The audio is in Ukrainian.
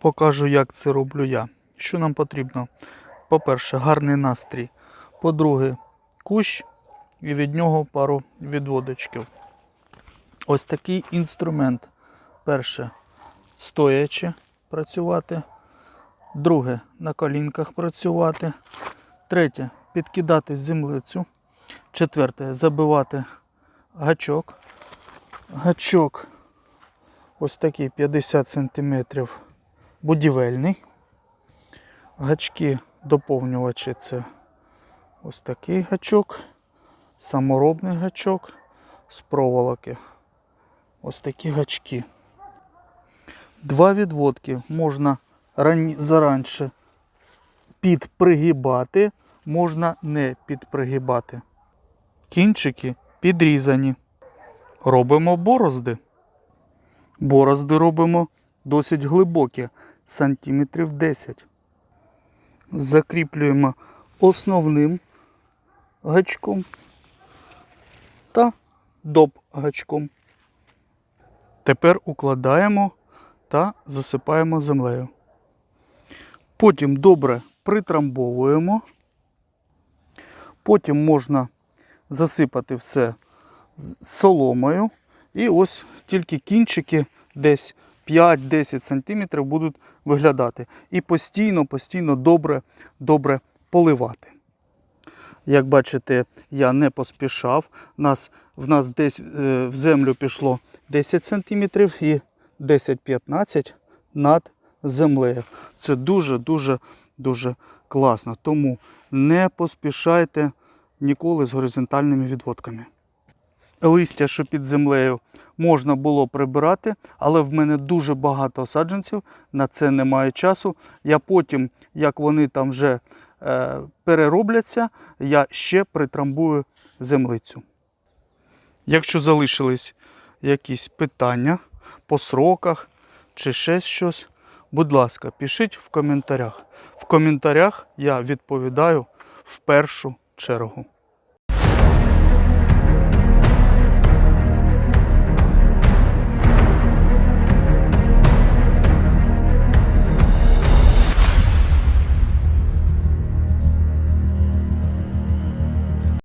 Покажу, як це роблю я. Що нам потрібно? По-перше, гарний настрій. По-друге, кущ і від нього пару відводочків. Ось такий інструмент. Перше, стоячи працювати. Друге, на колінках працювати. Третє, підкидати землицю. Четверте, забивати гачок. Гачок ось такий 50 см будівельний. Гачки доповнювачі це ось такий гачок, саморобний гачок з проволоки. Ось такі гачки. Два відводки можна рані- заранше підпригибати, можна не підпригибати. Кінчики підрізані. Робимо борозди. Борозди робимо досить глибокі, сантиметрів 10. Закріплюємо основним гачком та доп гачком. Тепер укладаємо та засипаємо землею. Потім добре притрамбовуємо. Потім можна засипати все соломою. І ось тільки кінчики десь 5-10 см будуть виглядати. І постійно, постійно добре, добре поливати. Як бачите, я не поспішав. Нас, в нас десь е, в землю пішло 10 см і 10-15 над землею. Це дуже-дуже дуже класно. Тому не поспішайте ніколи з горизонтальними відводками. Листя, що під землею, можна було прибирати, але в мене дуже багато саджанців, на це немає часу. Я потім, як вони там вже е, переробляться, я ще притрамбую землицю. Якщо залишились якісь питання по сроках чи ще щось, будь ласка, пишіть в коментарях. В коментарях я відповідаю в першу чергу.